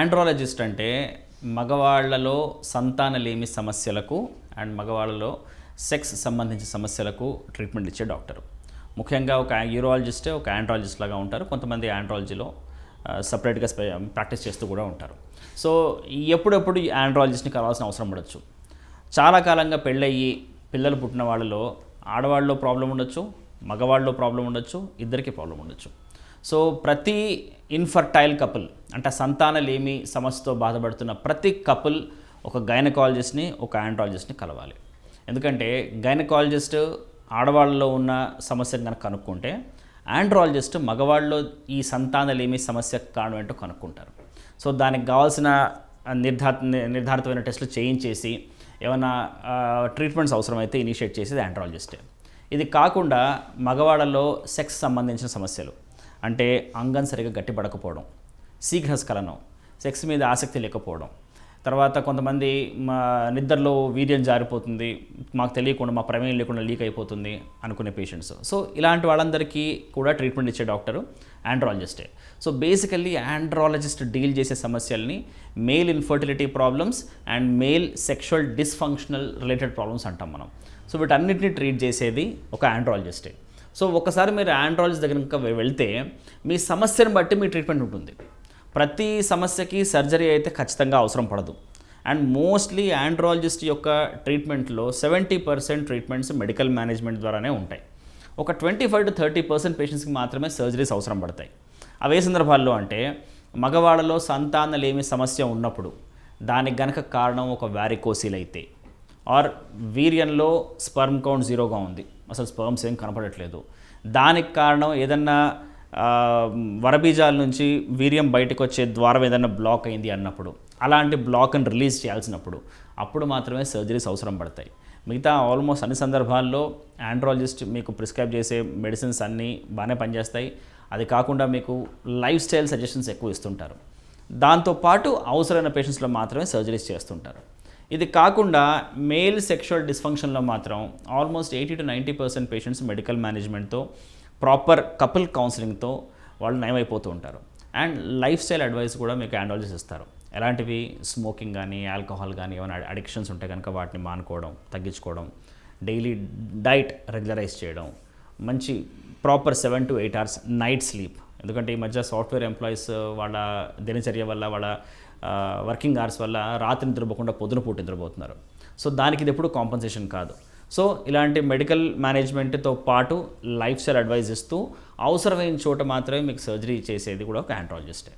Andrologist అంటే మగవాళ్ళలో సంతానలేమి సమస్యలకు and మగవాళ్ళలో sex సంబంధించిన సమస్యలకు ట్రీట్మెంట్ ఇచ్చే డాక్టర్. ముఖ్యంగా ఒక యూరాలజిస్ట్ ఒక ఆండ్రాలజిస్ట్ లాగా ఉంటారు. కొంతమంది ఆండ్రాలజీలో సపరేట్గా ప్రాక్టీస్ చేస్తూ కూడా ఉంటారు. సో ఎప్పుడెప్పుడు ఈ ఆండ్రాలజిస్ట్ని కలవాల్సిన అవసరం పడవచ్చు చాలా కాలంగా పెళ్ళయ్యి పిల్లలు పుట్టిన వాళ్ళలో ఆడవాళ్ళలో ప్రాబ్లం ఉండొచ్చు మగవాళ్ళలో ప్రాబ్లం ఉండొచ్చు ఇద్దరికి ప్రాబ్లం ఉండొచ్చు. సో ప్రతి ఇన్ఫర్టైల్ కపుల్ అంటే సంతానలేమి సమస్యతో బాధపడుతున్న ప్రతి కపుల్ ఒక గైనకాలజిస్ట్ని ఒక ఆండ్రాలజిస్ట్ని కలవాలి. ఎందుకంటే గైనకాలజిస్ట్ ఆడవాళ్ళలో ఉన్న సమస్యను కనుక కనుక్కుంటే ఆండ్రాలజిస్ట్ మగవాళ్ళలో ఈ సంతానలేమి సమస్య కారణం ఏంటో కనుక్కుంటారు. సో దానికి కావాల్సిన నిర్ధార నిర్ధారితమైన టెస్టులు చేయించేసి ఏమైనా ట్రీట్మెంట్స్ అవసరమైతే ఇనిషియేట్ చేసేది ఆండ్రాలజిస్టే ఇది కాకుండా మగవాళ్ళలో సెక్స్ సంబంధించిన సమస్యలు. అంటే అంగం సరిగా గట్టిపడకపోవడం శీఘ్రస్ఖలనం సెక్స్ మీద ఆసక్తి లేకపోవడం. తర్వాత కొంతమంది మా నిద్రలో వీర్యం జారిపోతుంది మాకు తెలియకుండా మా ప్రమేయం లేకుండా లీక్ అయిపోతుంది అనుకునే పేషెంట్స్. సో ఇలాంటి వాళ్ళందరికీ కూడా ట్రీట్మెంట్ ఇచ్చే డాక్టరు ఆండ్రాలజిస్టే. సో బేసికల్లీ ఆండ్రాలజిస్ట్ డీల్ చేసే సమస్యల్ని male infertility problems and male sexual dysfunctional related problems అంటాం మనం. సో వీటన్నిటిని ట్రీట్ చేసేది ఒక ఆండ్రాలజిస్టే. సో ఒకసారి మీరు ఆండ్రాలజీ దగ్గర ఇంకా వెళ్తే మీ సమస్యను బట్టి మీ ట్రీట్మెంట్ ఉంటుంది. ప్రతి సమస్యకి సర్జరీ అయితే ఖచ్చితంగా అవసరం పడదు. అండ్ మోస్ట్లీ ఆండ్రాలజిస్ట్ యొక్క ట్రీట్మెంట్లో seventy percent treatments medical management ద్వారానే ఉంటాయి. ఒక twenty five to thirty percent పేషెంట్స్కి మాత్రమే సర్జరీస్ అవసరం పడతాయి. అవే సందర్భాల్లో అంటే మగవాళ్ళలో సంతానలేమి సమస్య ఉన్నప్పుడు దానికి గనక కారణం ఒక వ్యారికోసిల్ అయితే ఆర్ వీర్యంలో స్పర్మ్ కౌంట్ జీరోగా ఉంది. అసలు స్పర్మ్స్ ఏం కనపడట్లేదు. దానికి కారణం ఏదన్నా వరబీజాల నుంచి వీర్యం బయటకు వచ్చే ద్వారం ఏదైనా బ్లాక్ అయింది అన్నప్పుడు అలాంటి బ్లాక్ని రిలీజ్ చేయాల్సినప్పుడు అప్పుడు మాత్రమే సర్జరీస్ అవసరం పడతాయి. మిగతా ఆల్మోస్ట్ అన్ని సందర్భాల్లో ఆండ్రాలజిస్ట్ మీకు ప్రిస్క్రైబ్ చేసే మెడిసిన్స్ అన్నీ బాగానే పనిచేస్తాయి. అది కాకుండా మీకు లైఫ్ స్టైల్ సజెషన్స్ ఎక్కువ ఇస్తుంటారు. దాంతోపాటు అవసరమైన పేషెంట్స్లో మాత్రమే సర్జరీస్ చేస్తుంటారు. ఇది కాకుండా మేల్ సెక్షువల్ డిస్ఫంక్షన్లో మాత్రం almost eighty to ninety percent patients medical మేనేజ్మెంట్తో proper couple కౌన్సిలింగ్తో వాళ్ళు నయమైపోతూ ఉంటారు. అండ్ లైఫ్ స్టైల్ అడ్వైస్ కూడా మీకు ఆండాలజిస్ట్ ఇస్తారు. ఎలాంటివి? స్మోకింగ్ కానీ ఆల్కహాల్ కానీ ఏమైనా అడిక్షన్స్ ఉంటే కనుక వాటిని మానుకోవడం తగ్గించుకోవడం డైలీ డైట్ రెగ్యులరైజ్ చేయడం మంచి proper seven to eight hours night sleep ఎందుకంటే ఈ మధ్య సాఫ్ట్వేర్ ఎంప్లాయీస్ వాళ్ళ దినచర్య వల్ల వాళ్ళ వర్కింగ్ అవర్స్ వల్ల రాత్రి నిద్రపోకుండా పొద్దున పూట నిద్రపోతున్నారు. సో దానికి ఇది ఎప్పుడు కాంపన్సేషన్ కాదు. సో ఇలాంటి మెడికల్ మేనేజ్మెంట్తో పాటు లైఫ్ స్టైల్ అడ్వైజ్ ఇస్తూ అవసరమైన చోట మాత్రమే మీకు సర్జరీ చేసేది కూడా ఒక ఆంట్రాలజిస్టే